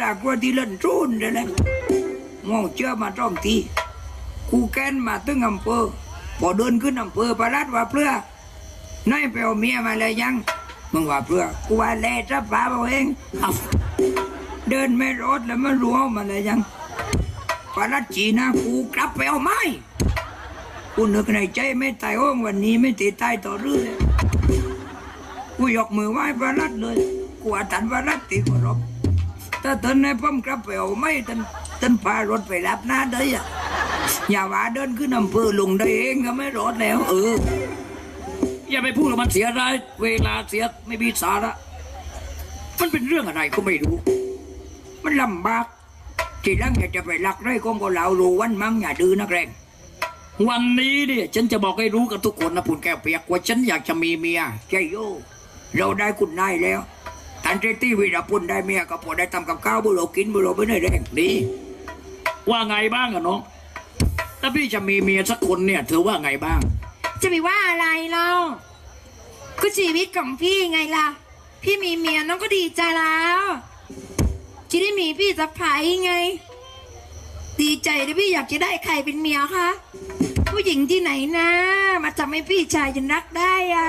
จากกลัวที่เล่นจูนเลยนะมองเชื่อมาจ้องทีกูแกนมาตึงอำเภอพอเดินขึ้นอำเภอประลัดว่าเพื่อน้อยไปเอาเมียมาเลยยังมึงว่าเพื่อกูว่าแล่จะป้าเอาเองเดินไม่รอดแล้วมันรู้มาเลยยังประลัดจีนะกูกลับไปเอาไม้กูนึกในใจไม่ตายโอ้งวันนี้ไม่ติดตายต่อเรื่อยกูยกมือไหว้พระรัตน์เลยกูอาตันพระรัตน์ตีกูรบ ถ้าตอนนี้ผมกลับไปเอาไม่ตันตันพารถไปรับหน้าได้อะอย่าว่าเดินขึ้นอำเภอลงได้เองก็ไม่รอดแล้ว เออ อย่าไปพูดแล้วมันเสียรายเวลาเสียไม่มีสาระ มันเป็นเรื่องอะไรก็ไม่รู้ มันลำบากทีหลังอยากจะไปลักไร่กองก็เหลารู้วันมั้งอย่าดื้อนักแรงวันนี้เนี่ยฉันจะบอกให้รู้กับทุกคนนะปุ่นแก้วเปียกว่าฉันอยากจะมีเมียใช่โยเราได้คุณนายแล้ว ทันเจตี้วีรปุ่นได้เมียก็พอได้ทำกับข้าวบุโรกินบุโรไม่ได้แรงดีว่าไงบ้างอะน้องถ้าพี่จะมีเมียสักคนเนี่ยเธอว่าไงบ้าง จะไปว่าอะไรเล่าก็ชีวิตของพี่ไงล่ะ พี่มีเมียน้องก็ดีใจแล้วจะได้มีพี่สะพ้ายไง ดีใจที่พี่อยากจะได้ใครเป็นเมียคะผู้หญิงที่ไหนนะ มาทำให้พี่ชายจะรักได้อะ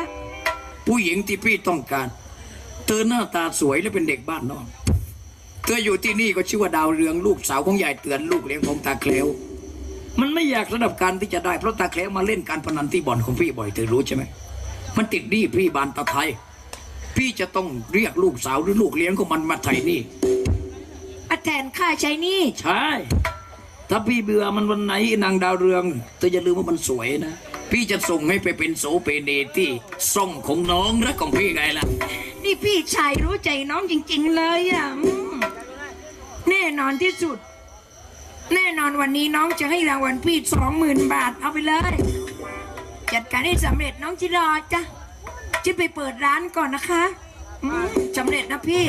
ผู้หญิงที่พี่ต้องการ เธอหน้าตาสวยและเป็นเด็กบ้านนอก เธออยู่ที่นี่ก็ชื่อว่าดาวเรืองลูกสาวของยายเตือนลูกเลี้ยงของตาเคลวมันไม่อยากระดับการที่จะได้เพราะตาเคลวมาเล่นการพนันที่บ่อนของพี่บ่อยเธอรู้ใช่ไหม มันติดหนี้พี่บานตาไทย พี่จะต้องเรียกลูกสาวหรือลูกเลี้ยงของมันมาไถ่หนี้มาแทนค่าใช้หนี่ใช่ ถ้าพี่เบื่อมันวันไหนนางดาวเรืองเธออย่าลืมว่ามันสวยนะ พี่จะส่งให้ไปเป็นโสเปเนที่ซ่องของน้องรักของพี่ไงล่ะ นี่พี่ชายรู้ใจน้องจริง ๆ เลยอะอืมแน่นอนที่สุด แน่นอนวันนี้น้องจะให้รางวัลพี่สองหมื่นบาทเอาไปเลย จัดการให้สำเร็จน้องจิรอจ้ะจะไปเปิดร้านก่อนนะคะอืมสำเร็จนะพี่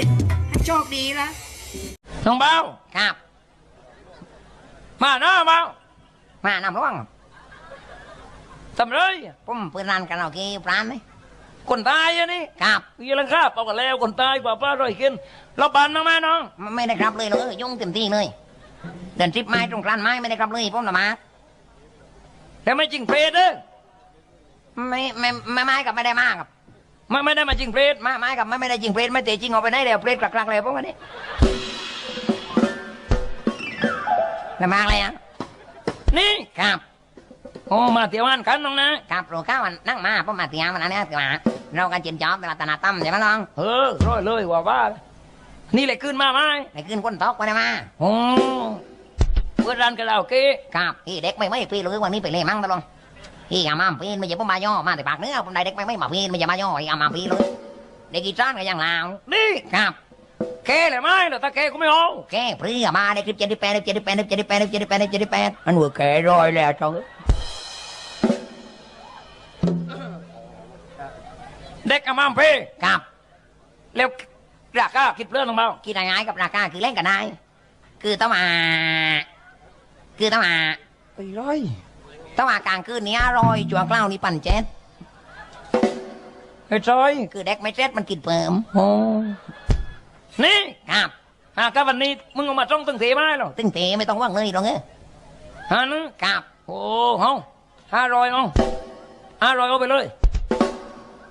ให้โชคดีละน้องเบ้าครับ มาหน้าเบ้ามานำร่วงครับทำเลยผมเปิดร้านกันเอาเกะร้านไหม คนตายอะนี่ครับยี่ลังคาบเอากันแล้วคนตายกว่าป้าร่อยกินเราบานมากไหมน้องไม่ไม่ได้ครับเลยเลยยุ่งเต็มที่เลย เดินทริปไม้ตรงกลานไม้ไม่ได้ครับเลยผมละมาแต่ไม่จริงเพลเด้อไม่ไม่ไม่ไม้กับไม่ได้มากครับไม่ไม่ได้มาจริงเพลไม้ไม้กับไม่ไม่ได้จริงเพลไม่เตะจริงเอาไปไหนเดี๋ยวเพลกลักๆเลยพวกนี้ไม่มากเลยอะนี่ครับ โอ้มาเที่ยวงานกันน้องนะครับโปรก้าวันนั่งมาผมมาเตียงวันนั้นเนี่ยเตียงมาเรากันเจียนจอบเวลาตนาตั้มใช่ไหมลองเออร้อยเลยว่าว่า นี่เลยขึ้นมาไหมไปขึ้นก้นตอกกันได้มาโอ้เปิดร้านกันแล้วโอเคครับพี่เด็กไม่ไม่พี่รู้วันนี้ไปเลยมั้งตะลงพี่อามาพี่ไม่ใช่ผมมาย่อมาแต่ปากเนื้อผมได้เด็กไม่ไม่มาพี่ไม่ใช่มาย่อไอ้อามาพี่เลยเด็กกีจ้านก็ยังลาวนี่ครับแกเลยไหมเหรอถ้าแกก็ไม่เอาแกเพื่อมาได้คลิปเจ็ดสิบแปดเจ็ดสิบแปดเจ็ดสิบแปดเจ็ดสิบแปดเจ็ดสิบแปดอันหัวแกร้อยแล้วจัง เด็กอามาเพครับเร็วราคาคิดเรื่องน้องเบาคิดง่ายๆกับราคาคือเล่นกันได้คือต้องมา คือต้องมาไอ้ร้อยต้องมากลางคืนนี้อร่อยจัวกล้าวนี่ปั่นเจ็ดไอ้จอย คือเด็กไม่เจ็ดมันกินเปิมโอ้นี่ครับหากวันนี้มึงเอามาจ้องตึงเทมาหรอตึงเตะไม่ต้องว่างเลยหรอกเงี้ยฮะนึครับ โอ้เอาห้าร้อยเอาห้าร้อยเอาไปเลย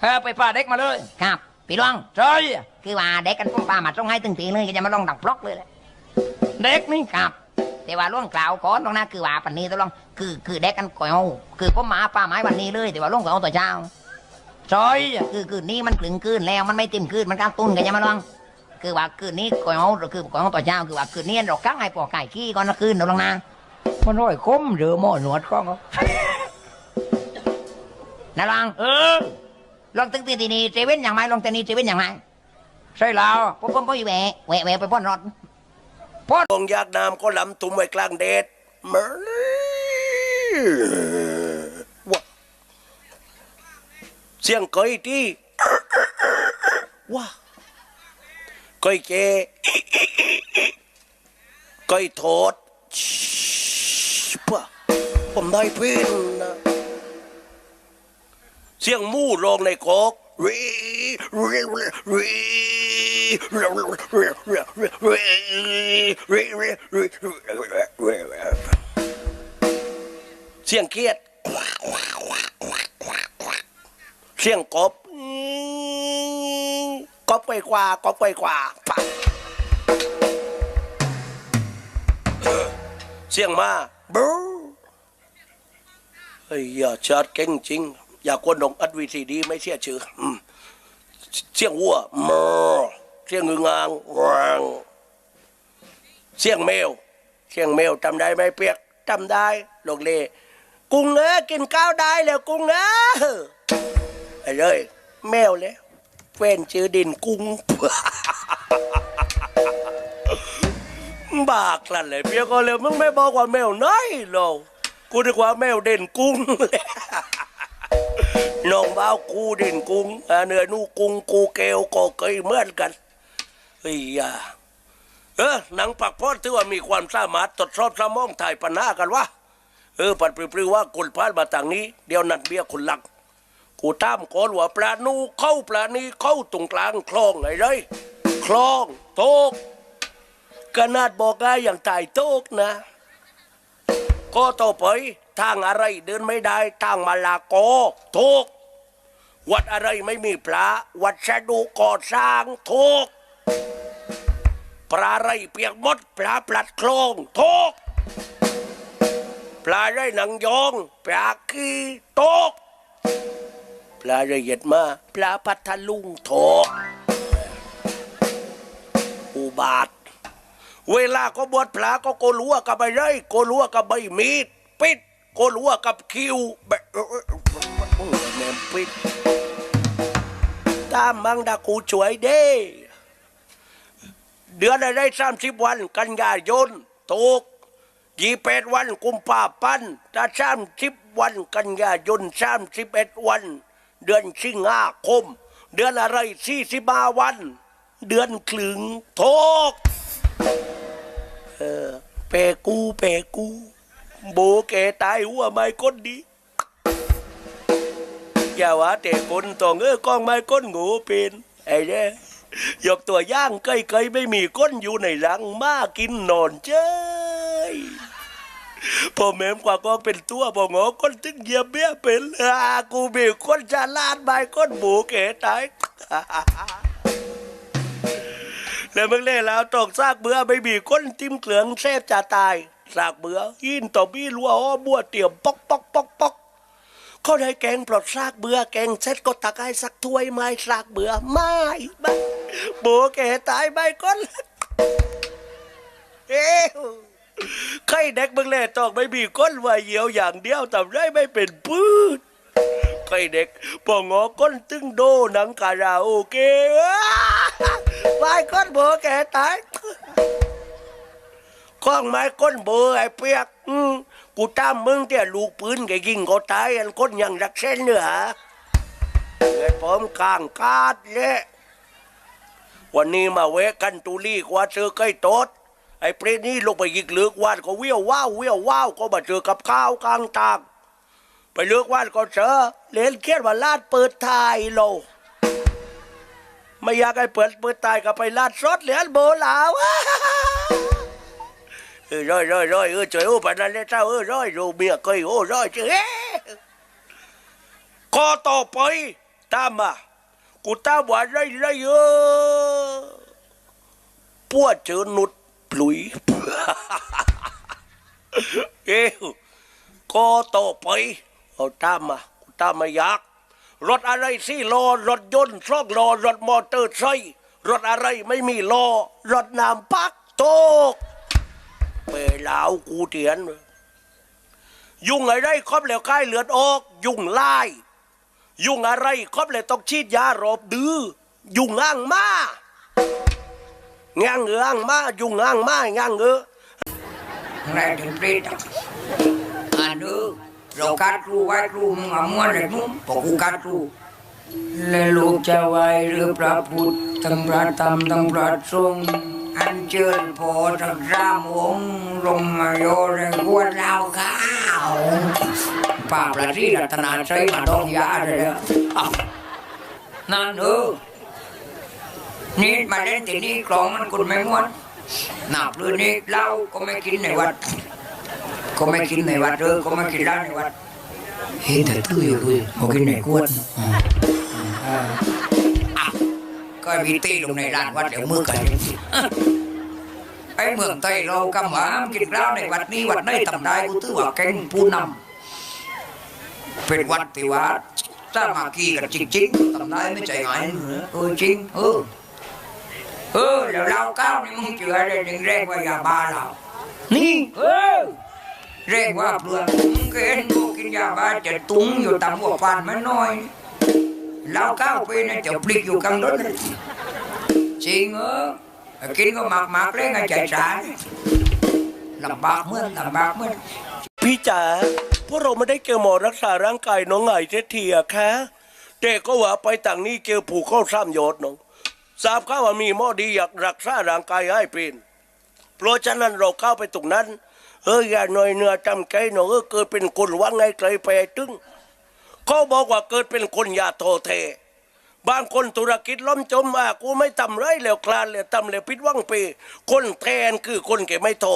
เออไปป้าเด็กมาเลยครับพี่ร่วงใช่คือว่าเด็กกันพุ่มป้ามาต้องให้ตึงตีเลยก็จะมาลองดักบล็อกเลยแหละเด็กนี่ครับ แต่ว่าล่วงกล่าวก่อนตรงนั้นคือว่าปันนี้ต้องลองคือคือเด็กกันก่อนคือผมมาป้าไม้วันนี้เลย แต่ว่าล่วงก่อนตัวเช้าใช่คือคืนนี้มันกลึงคืนแล้วมันไม่เต็มคืนมันกลางตุ้นกันยังมาลองคือว่าคืนนี้ก่อนคือก่อนตัวเช้าคือว่าคืนนี้เรากั้งให้ปอกไก่ขี้ก่อนนะคืนเราลองนะมันร้อยคมหรือหม้อหนวดก็นะลองเออ ลองตึงตีตีนี่เจเว่นอย่างไรลองตีนี่เจเว่นอย่างไรใช่แล้วผมผมผมแหวะแหวะแหวะไปป้อนรถพ่อกองยากน้ำก็ลำตุ้มไว้กลางเดชมาว้าเสียงเกยที่ว้าเกยเจเกยโทษป่ะผมได้เพื่อนนะ เสียงมู่ลงในโคกรีรีรีเสียงเครียดเสียงกบกบไปกว่ากบไปกว่าเสียงมาบูเฮ้ยอย่าชัดเก่งจริง อย่ากวนดงอัดวีซีดีไม่เชื่อชื่อเสียงวัวมอเสียงงึงงางวางเสียงแมวเสียงแมวจำได้ไหมเปียกจำได้ลงเลกุ้งเอ้อกินข้าวได้แล้วกุ้งเอ้อไอ้เลย แมวแล้วแฟนชื่อดินกุ้งบากลั่นเลยเปียกก็เลยมึงไม่บอกว่าแมวน้อยหรอกกูนึกว่าแมวเด่นกุ้ง น้องบ้าวกูด่นกุ้งอ่าเนื้อนูกุ้งกูเกลก็เคยเหมือนกันเฮ้ยอะเออหนังปักพอดถือว่ามีความสามารถตรวจสอบสมองถ่ายปัญหากันวะเออปัดปรือๆว่ากุลพานมาต่างนี้ เดี๋ยวนัดเบี้ยคุณหลัก กูตามโกนว่าปลานูเข้าปลานี้เข้าตรงกลางคลองไงเลยคลองโตกขนาดบอกได้อย่างตายโตกนะ ก็ต่อไป ทางอะไรเดินไม่ได้ทางมาลาโกทุกวัดอะไรไม่มีพระวัดชะดูก่อสร้างทุกปลาไรเปียกมดปลาปลัดโคลงทุกปลาไรหนังยองปลาขี้ตกปลาละเอียดมาปลาพัทลุงทกอุบาท เวลาก็บวชพระก็โกลัวกับใบไรโกลัวกับใบมีดปิด กลัวกับคิวแบบเออเออเออเออแมปิดตามบังดากูช่วยเด้เดือนอะไรสามสิบวัน กันยายนตกยี่แปดวันกุมภาพันธ์ถ้าสามสิบวันกันยายนสามสิบเอ็ดวัน เดือนสิงหาคม เดือนอะไรสี่สิบห้าวัน เดือนคลึงทกเออเปกูเปกู โบแกตายหัวไม้ก้นดีอย่าว่าแต่คนต้องเออกองไม้ก้นงูเป็นไอ้เนี่ยยกตัวย่างเคยเคยไม่มีก้นอยู่ในหลังมากินนอนเจ้ยพอแม่มกว่าก็เป็นตัวพองอก้นตึงเยียบเบี้ยเป็นอากูมีคนจะลาดไม้ก้นโบแกตายแล้วมึงเล่แล้วตกซากเบื่อไม่มีก้นจิ้มเกลืองเซฟจะตาย ซากเบื่อยินต่อบี้รัวอ้อบัวเตี่ยมปอกปอกปอกปอกเขาได้แกงปลดซากเบื่อแกงเซ็ตก็ตักให้สักถ้วยไม้ซากเบื่อไม่บ้าโบแกตายไปก้นเอ้วใครเด็กมึงเล่ตอกไม่มีก้นว่าเหี่ยวอย่างเดียวทำได้ไม่เป็นพืชใครเด็กพองอก้นตึงโดหนังคาราโอเกะไม้ก้นโบแกตาย ข้องไม้ก้นโบไอ้เปียกอืมกูตามมึงเตี่ยลูกปืนแกยิงก็ตายอันก้นยังรักเส้นเนื้อไอ้ผมกลางกาดเละวันนี้มาเวะกันตุลีกว่าเจอใกล้โตดไอ้เปรตนี่ลงไปยิกเลือกวาดก็เวี่ยวว้าวเวี่ยวว้าวก็มาเจอกับข้าวกลางตางไปเลือกว่านก็เจอเลนเขียนว่าลาดเปิดทายโลไม่อยากให้เปิดเปิดตายก็ไปลาดซดเหรียญโบลาว เออร้อยร้อยร้อยเออเจอโอ้ปานนั้นเลยเจ้าเออร้อยรูเบียเคยโอ้ร้อยเจอเอ๊ะข้อต่อไปตามมากูตามว่าไรไรเออปวดเจอหนุดปลุยเอ้วก็ต่อไปเอาตามมากูตามมาอยากรถอะไรสี่ล้อรถยนต์สองล้อรถมอเตอร์ไซค์รถอะไรไม่มีล้อรถน้ำปักตก เปลาวกูเถียน ยุ่งอะไรครอบแล้วคายเลือดออก ยุ่งไล่ยุ่งอะไรครอบแล้วต้องฉีดยารอบดื้อยุ่งอ้างมางางเงืองมายุ่งงางมางางเงือแรงถึงปรีดอ่านดูเราการครูไว้ครูมึงเอาม้วนเลยนุ่มพอกูการครูและลูกจะไหวหรือพระพุทธทั้งพระธรรมทั้งพระสงฆ์ เชิญพอทั้งสามองค์ลงมาโยนในขวดเหล้าข้าวป้าประทีรัตนาใช้มาดองยาเลยอะอ้าวนั่นเออนี่มาเล่นที่นี่กลองมันคุณไม่ม้วนหนาปลือนี่เหล้าก็ไม่กินในวัด ก็ไม่กินในวัดเออก็ไม่กินเหล้าในวัดเฮ้ยแต่ตื้ออยู่เลยมากินในขวดอ่าอ่าอะก็มีตีลงในร้านวัดเดี๋ยวมือกัน ไอ้เมืองไทยเรากำหวามกินเหล้าในวัดนี้วัดไหนทำได้กูตื้อว่าเก่งผู้นำเป็นวัดที่ว่าสามัคคีกันจริงๆทำได้ไม่ใจหายเออจริงเออเออแล้วเราเก้านี่มึงเชื่อได้ถึงแรกว่ายาบ้าเรานี่เออเรียกว่าเพื่อนมึงเคยเห็นกูกินยาบ้าจะตุ้งอยู่ตามหัวฟันไม่น้อยเราเก้าปีนะจะพลิกอยู่กลางรถเลยจริงเออ กินก็หมากหมากเล่นไงใจสารลำบากเมื่อลำบากเมื่อพี่จ๋าพวกเราไม่ได้เจอหมอรักษาร่างกายน้องไงเสียทีอะคะแต่ก็ว่าไปต่างนี้เจอผูกเข้าซ้ำยอดน้องทราบข้าวว่ามีหมอดีอยากรักษาร่างกายให้เป็นเพราะฉะนั้นเราเข้าไปตรงนั้นเอออย่าหน่อยเนื้อจำใจหน้อเออเกิดเป็นคนว่าไงไกลไปตึงเขาบอกว่าเกิดเป็นคนอย่าโทเท บางคนธุรกิจล้มจมอะกูไม่ทำไรแล้วคลานแล้วทำแล้วพิดหวังไปคนแทนคือคนแกไม่โท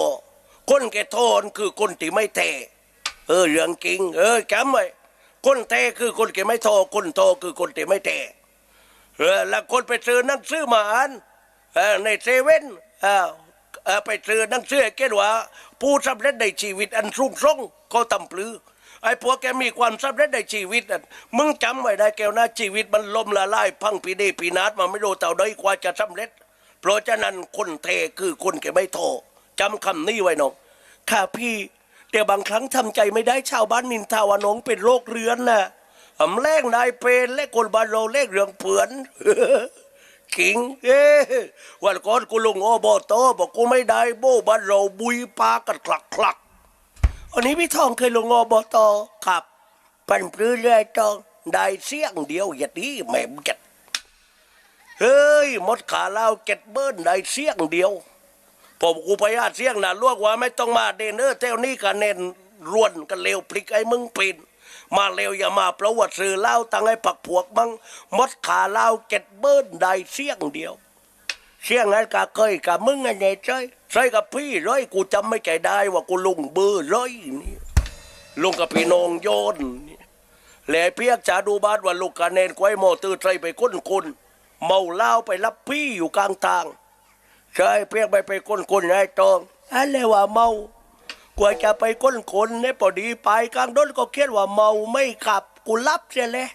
คนแกโทนคือคนที่ไม่แทเออเรื่องจริง เออจำไว้คนแทคือคนแกไม่โทคนโทคือคนที่ไม่แทเออแล้วคนไปซื้อนั่งสือมาอ่านในเซเว่นออเออไปซื้อนั่งสือเกี่ยวว่า ผู้สำเร็จในชีวิตอันรุ่งส่งเขาทำปลือ ไอ้พวกแกมีความสำเร็จในชีวิตอะมึงจำไว้ได้แก้วนะชีวิตมันล่มละลายพังปีเดปีนาดมาไม่รู้เต่าใดกว่าจะสำเร็จ เพราะฉะนั้นคนเทคือคนแกไม่โทจำคำนี้ไว้น้องค่ะพี่แต่บางครั้งทำใจไม่ได้ชาวบ้านนินทาว่าน้องเป็นโรคเรื้อนนะอำแรกนายเป็นและคนบานเรเลขเรื่องเผือนขิงเอ้วันก่อนกูลงอบโตบอกกูไม่ได้โบบานเรบุยปากันคลักคลัก อันนี้พี่ทองเคยลงอบตครับปันปลื้อเลยทองได้เสียงเดียวอย่าดีแม่เจ็ดเฮ้ยมดขาเล่าเจ็ดเบิ้ลได้เสียงเดียว ผมกูพยาเสียงนะลวกว่าไม่ต้องมาเดนเนอร์เท่านี้กันเน้นรวนกันเร็วพลิกไอ้มึงปินมาเร็วอย่ามาประวัติสื่อเล่าตั้งไอ้ผักพวกมังมดขาเล่าเจ็ดเบิ้ลได้เสียงเดียว เสียงนั้นกะเคยกับมึงไงเนี่ย ใช่กับพี่ร้อยกูจำไม่ใจได้ว่ากูลุงเบอร์ร้อยนี่ลุงกับพี่น้องโยนนี่แหล่เพียกจะดูบ้านว่าลูกกะเนนไว้โมตือใจไปก้นคนเมาเหล้าไปรับพี่อยู่กลางทางใช่เพียกไปไปก้นคนไอ้ตองอะไรว่าเมากว่าจะไปก้นคนเนี่ยพอดีไปกลางดนก็เขียนว่าเมาไม่ขับกูรับเสียเลย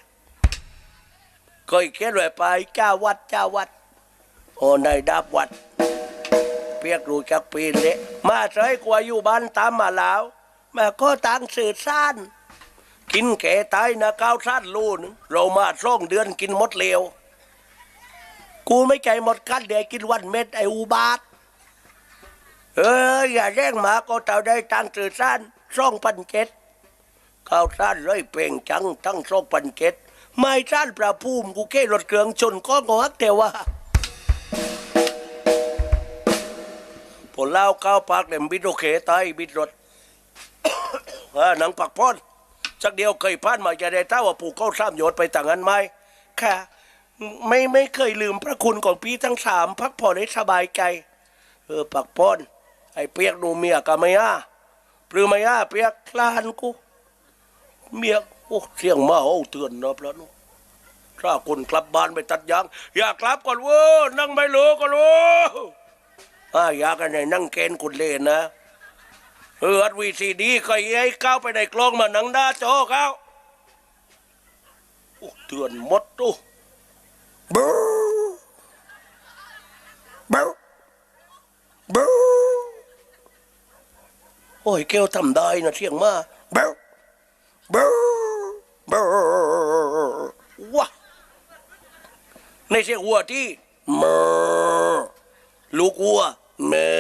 เคยเขียนไว้ไปจ้าวัดเจ้าวัดโอ้ในดับวัด เปียกรู้จักปีนเลยมาใช้กว่าอยู่บ้านตามมาแล้วมาก็ตังสื่อซ่านกินแก่ตายนะก้าวซ่านลูนเรามาส่องเดือนกินหมดเร็วกูไม่ใจหมดกันเดี๋ยวกินวันเม็ดไออุบาทเอออย่าแรงหมาก็เต่าได้ตังสื่อซ่านส่องพันเจ็ดข้าวซ่านเลยเป่งจังตั้งส่องพันเจ็ดไม่ซ่านประภูมิกูแค่รถเครื่องชนก็งอกแต่ว่า ลเล่าข้าวปักเด่มบิดโอเคตายบิดรถเออหนังปักพอนสักเดียวเคยพลาดมาจะได้เท่าว่าผูกเข้าซ้ำโยนไปต่างกันไหมค่ะ ไม่ไม่เคยลืมพระคุณของพี่ทั้งสามพักผ่อนให้สบายใจเออปักพอนไอ้เปียกหนูเมียกับเมียปรือเมียเปียกคลานกูเมียโอ้เสียงมาโอ้เตือนนะพระนุถ้าคนกลับบ้านไปตัดยาง อย่ากลับก่อนเว้ยนั่งไม่รู้ก่อนเว้ อาอยากกันไหนนั่งเกณฑ์กุดเล่นนะเอออัดวีซีดีก็ยัยก้าวไปในกล้องมาหนังหน้าจอเขาโอ้เตือนหมดตู้บูบูบูโอ้ยแก้วทำได้นะเสียงมาบูบูบูว้าในเสียงหัวที่มอ ลูกวัวแม่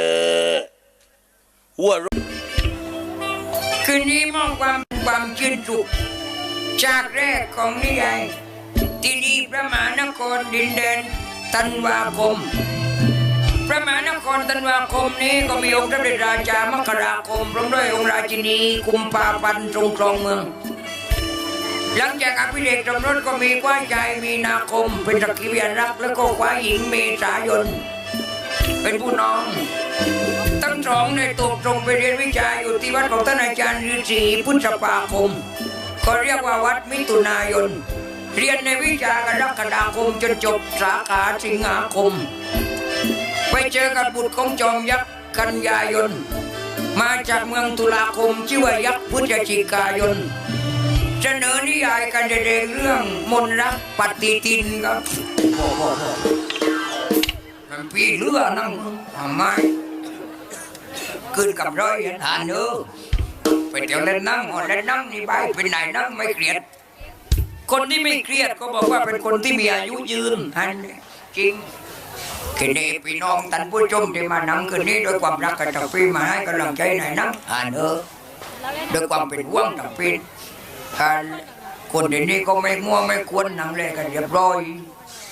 วัวคืนนี้มองความความชื่นสุขจากแรกของนิยายที่ดีพระมหานครดินแดนตันวาคม พระมหานครตันวาคมนี้ก็มีองค์พระเดชราชามกราคมพร้อมด้วยองค์ราชินีกุมภาพันธ์ทรงครองเมือง หลังจากอภิเษกสมรสก็มีกว้าชายมีนาคม เป็นสักขีพยานรักแล้วก็กว้าหญิงเมษายน เป็นผู้น้องทั้งสองในตกตรงไปเรียนวิชาอยู่ที่วัดของท่านอาจารย์ฤาษีพุทธปาคม ก็เรียกว่าวัดมิถุนายน เรียนในวิชากรกฎาคมจนจบสาขาสิงหาคม ไปเจอกับบุตรของจอมยักษ์กันยายน มาจากเมืองตุลาคมชื่อว่ายักษ์พฤศจิกายนเสนอนิยายการแสดงเรื่องมนต์รักปฏิทินครับ มันพี่เรือนั่งทำไมขึ้นกับร้อยทานเนอไปเที่ยวเล่นนั่งอ่อนเล่นนั่งนี่ไปเป็นไหนนั่งไม่เครียด คนที่ไม่เครียดก็บอกว่าเป็นคนที่มีอายุยืนอันจริงคืนนี้พี่น้องท่านผู้ชมที่มานั่งคืนนี้ด้วยความรักกับพี่มาให้กำลังใจไหนนั่งอ่านเนอด้วยความเป็นห่วงต่างพี่การคนเดี๋ยวนี้ก็ไม่ง่วงไม่ควรนั่งเลยกันเรียบร้อย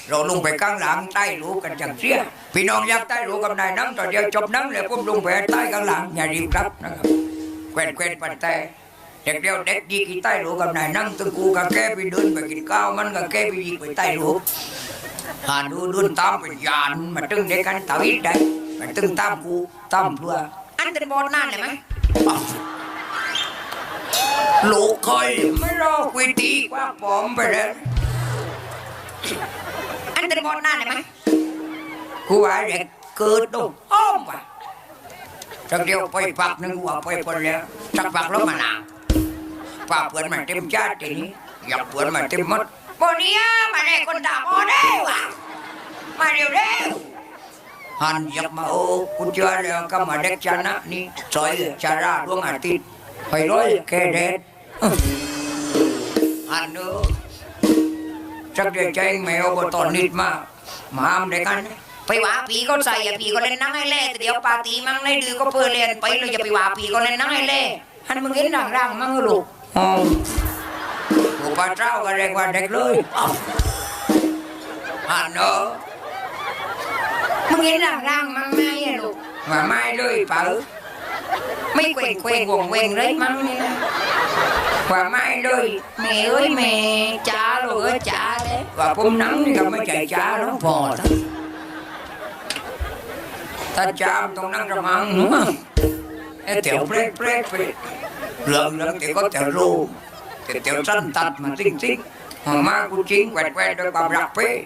เราลงไปข้างหลังใต้รู้กันจังเสียพี่น้องอยากใต้รู้กับนายน้ำตอนเดียวจบน้ำเลยผมลงไปใต้ข้างหลังอย่ารีบรับนะครับแควนแควนปันแต่เด็กเดียวเด็กยีกี่ใต้รู้กับนายนั่งตึงกูกับแกไปเดินไปกินข้าวมันกับแกไปยีไปใต้รู้หาดูดุนตามเป็นยานมาตึงเด็กกันตาวิดได้มาตึงตามกูตามเพื่ออันเป็นบอลนั่นเลยไหมลูกคอยไม่รอคุยตีกว่าปอมไปเลย อันเป็นบอลนั่นเลยไหมกูว่าเด็กเกิดตรงอ้อมว่ะจักเดียวไปปักหนึ่งว่าไปพอแล้วจักปักแล้วมาหนาป่าเพื่อนมาเต็มชาติทีนี้อยากเพื่อนมาเต็มหมดบอลนี้มาได้คนด่าบอลได้ว่ะมาเร็วเร็วหันอยากมาโอ้กูเจอแล้วก็มาเด็กชนะนี่ซอยชาราดวงอาทิตย์ไปร้อยแค่เด็ดหันเนอะจักเดียวใจแมวบตอนนิดมากมาอ้ามเด็กกันไปว่าผีก็ใส่อะผีก็เล่นนั่งให้เล่แต่เดี๋ยวปาตีมั่งในดื้อก็เพื่อเรียนไปเลยอย่าไปว่าผีก็เล่นนั่งให้เล่อันมึงเห็นร่างร่างๆมั่งเหรอลูกอ๋อผู้ป้าเจ้าก็เรียกว่าเด็กเลยหันเนอะมึงเห็นร่างร่างๆมั่งไหมอะลูก mà mai lười phở ไม่เกวงเกวงวงเวงเลยมั่งเนี่ย và mai đôi mẹ ơi mẹ, cha rồi cha đấy và cũng nắng là mới chạy cha nó phò đó. Ta cha tôi nắng mà mang đúng không? Cái tiểu prét prét vậy lợn lợn thì có tiểu rô thì tiểu săn tật mà tinh tinh. Mà mang cũng chính quẹt quẹt đôi bà rạp phê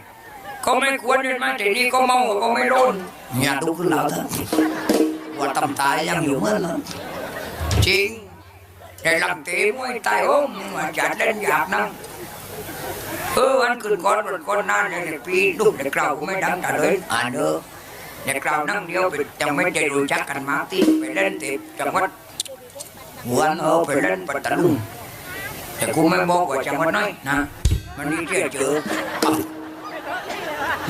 có mấy cuốn lên mang thì đi có mong có mấy đôn. Nhà tôi cứ lỡ thôi và tầm tài giang dũng hết lắm. Chính để làm tế mỗi tay ôm nhưng mà chả lên giạc năng เออวันคืนก่อนวันก่อนนั่นเนี่ยเด็กปีลูกเด็กเราก็ไม่ดังแต่เลยอ่านเด้อเด็กเรานั่งเดียวไปจังไม่ได้รู้จักกันมาที่ไปเล่นเติดจังหวัดหัวนเออไปเล่นปัตตาลุงแต่กูไม่บอกว่าจังหวัดไหนนะมันนี่เที่ยวเจอ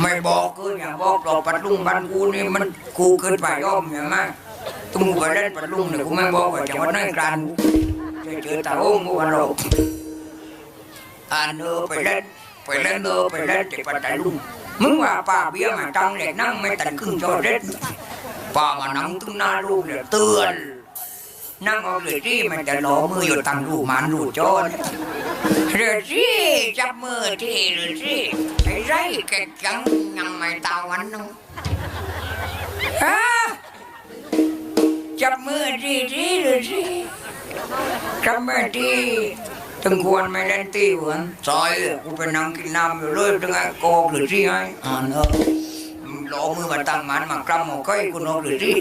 ไม่บอกกูอย่าบอกหรอกปัตตาลุงบ้านกูนี่มันกูเกินไปย่อมอย่างมากตุ้งไปเล่นปัตตาลุงเนี่ยกูไม่บอกว่าจังหวัดไหนกันเจอเจอตาโอ้งกูวันเราอ่านเออไปเล่นไปเล่นเออไปเล่นที่ปัตตาลุงมึงว่าป้าเบี้ยมาจังเด็กนั่งไม่ตันครึ่งจอเด็ดป้ามานั่งตึงหน้าลูกเนี่ยเตือนนั่งเอาเลยที่มันจะหลอมืออยู่ตั้งรูมันรูจอนเรือที่จับมือที่เรือที่ไอ้ไรแกจังยังไม่ตาวันนึงฮะจับมือที่ที่เรือที่ จับมือที่ตึงควรไม่เล่นตีหวนซอยกูไปนั่งกินน้ำอยู่เลยตึงไอ้โกหรือที่ไอ้อ่านเออหลอมือมาตั้งมันมากรำหมอกไก่กูนกหรือที่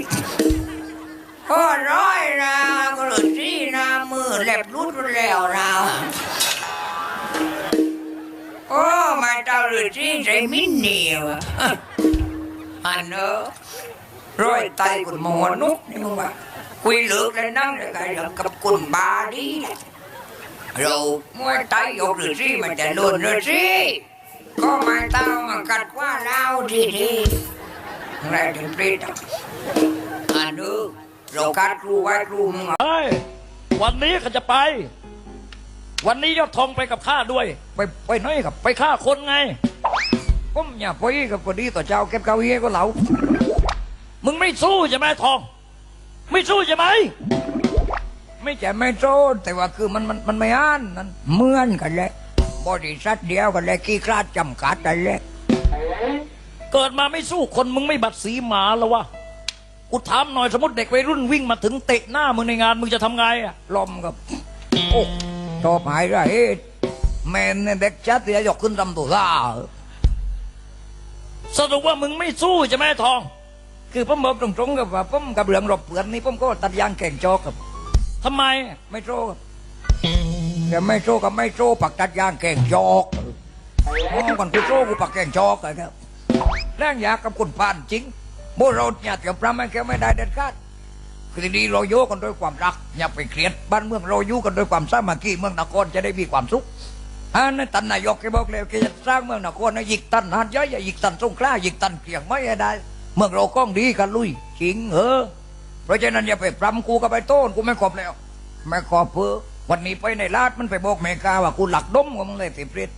โอ้ร้อยนะกูหรือที่นะมือเล็บรุดแล้วนะโอ้ม่เจ้าหรือที่ใจมินเนียวอะอันเนอะร้อยไตกุนมอนุกนี่มึงว่า คุยเลิกแล้วนั่งเลยกันกับกุนบาดีแหละ rồi mua tay vô rồi gì mà chạy luôn rồi gì có mai tao mà cắt qua lao thì đi แรงจนเปรตอ่อ่านดูเราคัดครูไว้ครูมึงเฮ้ยวันนี้เขาจะไป วันนี้ยอดทองไปกับข้าด้วย ไปไปไหนกับไปฆ่าคนไงผมอย่าไปกับพอดีต่อเจ้าเก็บเก้าอี้ก็เหลามึงไม่สู้ใช่ไหมทอง ไม่สู้ใช่ไหมไม่ใช่ไม่โทษแต่ว่าคือมันมันมันไม่อ่านนั่นเหมือนกันแหละบริษัทเดียวกันแหละขี้คลาดจำกัดกันแหละเกิดมาไม่สู้คนมึงไม่บัดสีหมาแล้ววะกูถามหน่อยสมมติเด็กวัยรุ่นวิ่งมาถึงเตะหน้ามึงในงานมึงจะทำไงอะลมกับโอ้ชอบหายไรแมนเนี่ยเด็กชัดจะยกขึ้นทำตัวซ่าสรุปว่ามึงไม่สู้ใช่ไหมทอง คือผมบอกตรงๆกับว่าผมกับเรื่องรบเปือนนี่ผมก็ตัดยางแข่งจอกกับทำไมไม่โจ้ครับแต่ไม่โจ้กับไม่โจ้ปักตัดยางแข่งจอกมองก่อนกูโจ้กูปักแข่งจอกอะครับแรงยากับคนผ่านจริงโบเราเนี่ยเกี่ยวพระมันแค่ไม่ได้เด็ดขาดคือทีนี้เราโยกันด้วยความรักอย่าไปเครียดบ้านเมืองเราอยู่กันด้วยความสามัคคีเมืองนครจะได้มีความสุขอันนั้นตันนายกแกบอกแล้วแกจะสร้างเมืองนครนะหยิกตันหันย้อยอย่าหยิกตันสงขลาหยิกตันเกลียงไม่ได้ เมื่อเรากล้องดีกันลุยจริงเออเพราะฉะนั้นอย่าไปปรำกูกับไปโต้นกูไม่ขอบแล้วไม่ขอบเพอวันนี้ไปในลาดมันไปบอกแม่กาว่ากูหลักดมกับมึงเลยติเปรต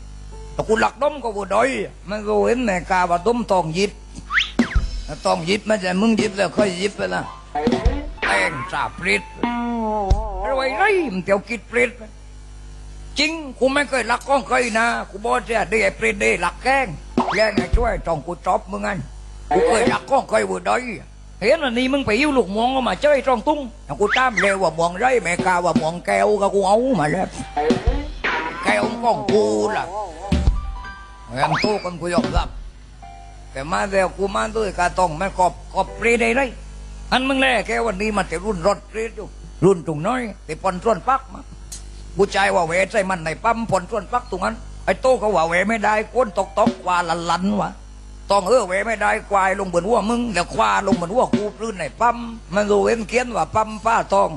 แต่กูหลักดมก็กูดอยมันก็เห็นแม่กาว่าดมตองยิบตองยิบไม่ใช่มึงยิบแล้วค่อยยิบไปละแต่งสาเปรตรวยไรมันเตียวกิดเปรตจริงกูไม่เคยรักก้องเคยนะกูบอกเสียได้ไอ้เปรตได้หลักแกล้งแกล้งให้ช่วยจองกูจอบมึงไง กูเคยรักก้องเคยบุญได้เห็นวันนี้มึงไปยิ้วลูกมองก็มาเจ้ยตรองตุ้งแล้วกูตามเร็วว่ามองไรแม่กาว่ามองแก้วก็กูเอามาแล้วแก้วก้องกูล่ะยังตู้กันกูยอมรับแต่มาเร็วกูมาด้วยกาต้องแม่นกอบกอบเปรได้ไรอันมึงแล่แกวันนี้มันแต่รุ่นรถเปรอยู่รุ่นตุงน้อยแต่ปนส่วนปักมาผู้ชายว่าเวใส่มันในปั๊มปนส่วนปักตรงนั้นไอ้โต้ก็าว่าเวไม่ได้ก้นตกตกว่าลันลันวะ ต้องเออเวไม่ได้ควายลงบนหัวมึง แล้วควาลงบนหัวกูปลื้นในปั๊มมันรู้เห็นเขียนว่าปั๊มป้าตอง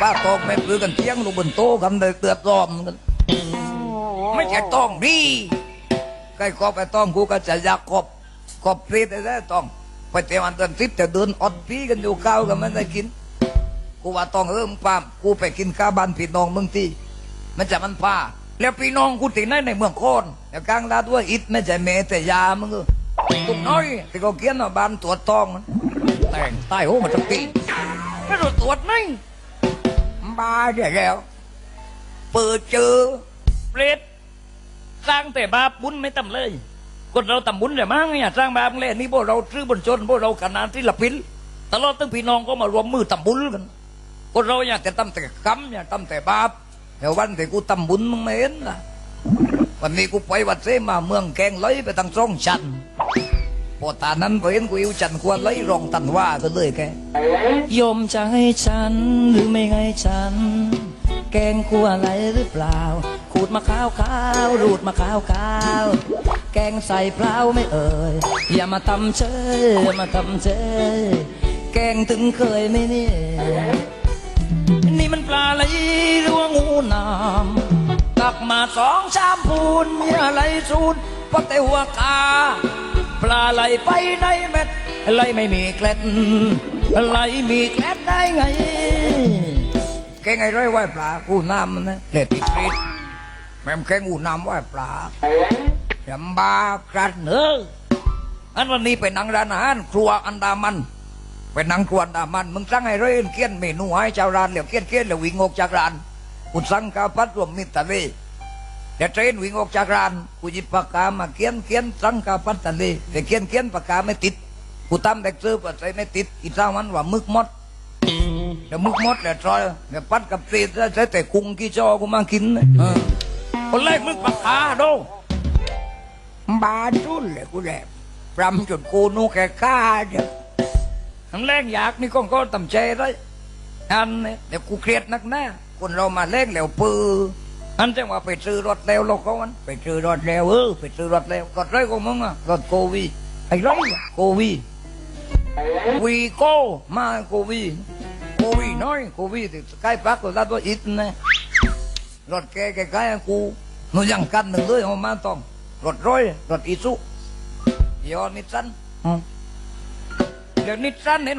ป้าตองไม่ปลื้นกันเที่ยงลงบนโต๊ะกันเลยเตือดรอมกันไม่ใช่ต้องดีใกล้กอบไปต้องกูก็จะอยากกอบกอบปรีดได้ต้องไปเตะวันเดินทิพย์แต่เดินอดพีกันอยู่เก้าวกันมันได้กินกูว่าต้องเอิ่มปามกูไปกินข้าวบ้านพี่น้องมึงที่มันจะมันพา แล้วพี่น้องกูติดในในเมืองโคนแต่กลางลาดว่าอิดไม่ใช่เมแต่ยามึงเออตุ้มน้อยที่เขาเขียนว่าบานตรวจตองมันแต่งใต้หูมันจะปีไม่รู้ตรวจไหมบ้าเดี๋ยวแล้วเปิดเจอเปรตสร้างแต่บาปบุญไม่ตำเลยคนเราตำบุญแต่มั้งเนี่ยสร้างบาปเลยนี่พวกเราซื้อบนชนพวกเราขนาดที่ละพินตลอดตั้งพี่น้องก็มารวมมือตำบุญกันคนเราอยากจะทำแต่กรรมอยากทำแต่บาป แต่วันที่กูทำบุญมึงไม่เห็นล่ะวันนี้กูไปวัดเสมาเมืองแกงเลไปตั้งสองชั้นพอตานั้นพอเห็นกูอยู่ชั้นควรเลรองตันว่าก็เลยแกโยมจะให้ฉันหรือไม่ให้ฉัน แกงกลัวอะไรหรือเปล่า ขูดมะขาวขาวรูดมะขาวขาวแกงใส่เปล่าไม่เอ่ยอย่ามาทำเชยอย่ามาทำเชยแกงถึงเคยไหมเนี่ย มันปลาไหลหรือว่างูน้ำตักมาสองชามพูนมีอะไรสูนพราะแต่หัวกา ปลาไหลไปในเม็ดไหลไม่มีเกล็ดไหลมีเกล็ดได้ไงแกงไอ้ร้อยไหวปลากูน้ำมันนะเด็ดติดติดแม่มแกงอูน้ำไหวปลาจำบากันเนออันวันนี้ไปนั่งร้านอาหารครัวอันดามัน ไปนั่งครัวอันดามันมึงสั่งให้เรื่อนเกี้ยนเมนูให้เจ้าร้านเหลียวเกี้ยนเกี้ยนเหลียววิ่งออกจากร้านกูสั่งข้าวผัดรวมมิตรทะเลเดี๋ยวเทรนวิ่งออกจากร้านกูหยิบปากกามาเขียนเขียนสั่งข้าวผัดทะเลแต่เขียนเขียนปากกาไม่ติดกูตามเด็กซื้อปใส่ไม่ติดอีกสามวันว่ามึกมดเดี๋ยวมึกมดเดี๋ยวซอยเดี๋ยวปัดกับซีดแล้วใช้แต่กุ้งกี่จอกูมากินนะเออคนแรกมึกปากกาโดบาจุนเลยกูแหละปรำจนกูนูแค่ข้าเดียว ทั้งแรกอยากนี่ก็ก็ตำใจได้อันเนี่ยเดี๋ยวกูเครียดนักหน้าคนเรามาเล่นแล้วปืออันจังว่าไปซื้อรถแล้วเราก็มันไปซื้อรถแล้วเออไปซื้อรถแล้วรถไรของมึงอะรถโกวีไอ้ไรโกวีวีโก้มาโกวีโกวีน้อยโกวีที่ใกล้ปักก็รัดว่าอิดนะรถแกแกใกล้กูหนูยังกันหนึ่งเลยเอามาต้องรถร้อยรถอีซุยอนิสสัน อ๋อเดี๋ยวนิดสั้นเห็